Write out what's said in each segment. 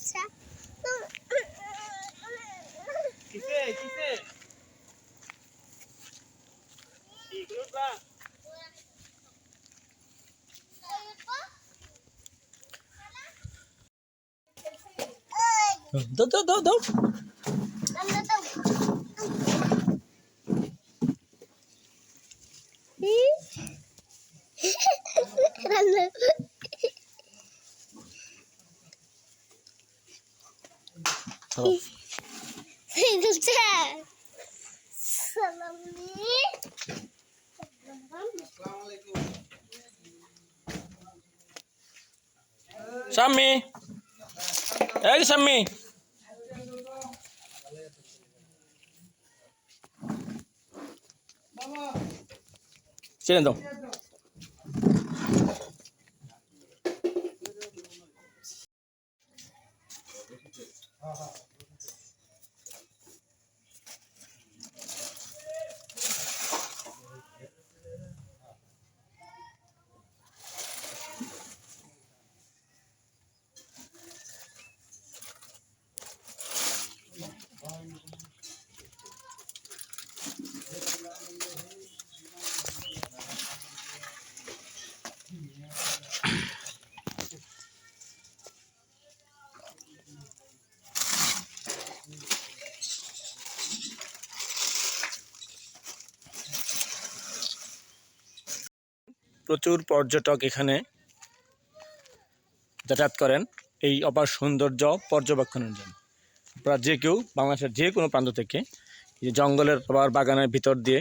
mostrar. Que fez? Que fez? Segura lá. Dá, dá. দাও। সাম্মি এই সাম্মি ছেড়ে দাও প্রচুর পর্যটক এখানে যাতায়াত করেন এই অপার সৌন্দর্য পর্যবেক্ষণের জন্য। আপনারা যে কেউ বাংলাদেশের যে কোনো প্রান্ত থেকে জঙ্গলের আবার বাগানের ভিতর দিয়ে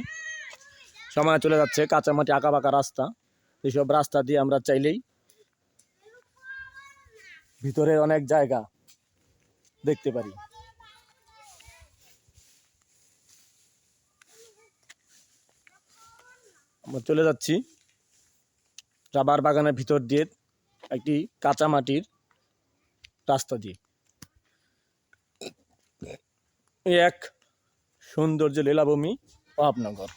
সময় চলে যাচ্ছে, কাঁচামাটি আঁকা বাঁকা রাস্তা, এইসব রাস্তা দিয়ে আমরা চাইলেই ভিতরে অনেক জায়গা দেখতে পারি। আমরা চলে যাচ্ছি। রাবার বাগানের ভিতর দিয়ে একটি কাঁচা মাটির রাস্তা দিয়ে। এক সৌন্দর্য লীলাভূমি অভাবনগর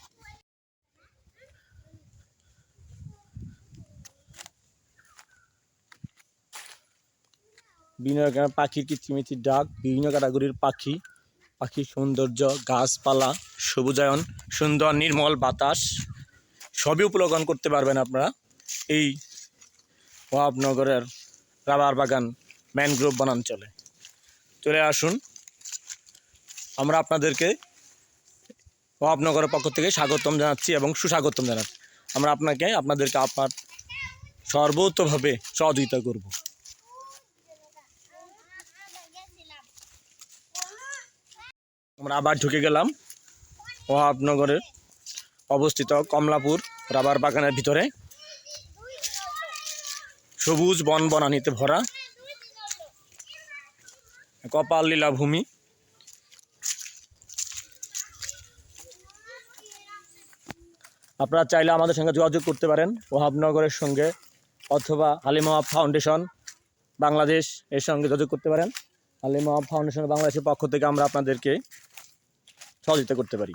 বিভিন্ন পাখির কিচিমিচির ডাক, বিভিন্ন ক্যাটাগরির পাখি পাখির সৌন্দর্য, গাছপালা, সবুজায়ন, সুন্দর নির্মল বাতাস, সবই উপলব্ধ করতে পারবেন আপনারা। এই ওয়াবনগরের রাবার বাগান ম্যানগ্রোভ বনাঞ্চলে চলে। আসুন। আমরা আপনাদেরকে ওয়াবনগরের পক্ষ থেকে স্বাগতম জানাচ্ছি এবং সুস্বাগতম জানাচ্ছি। আমরা আপনাকে, আপনাদেরকে আপনার সর্বোত্তভাবে সহযোগিতা করব। আমরা আবার ঢুকে গেলাম ওয়াবনগরের অবস্থিত কমলাপুর রাবার বাগানের ভিতরে। সবুজ বন বনানিতে ভরা। কপাল লীলা ভূমি। আপনারা চাইলে আমাদের সঙ্গে যোগাযোগ করতে পারেন ওহাবনগরের সঙ্গে অথবা হালিমা ফাউন্ডেশন বাংলাদেশ এর সঙ্গে যোগাযোগ করতে পারেন। হালিমা ফাউন্ডেশন বাংলাদেশের পক্ষ থেকে আমরা আপনাদেরকে সহযোগিতা করতে পারি।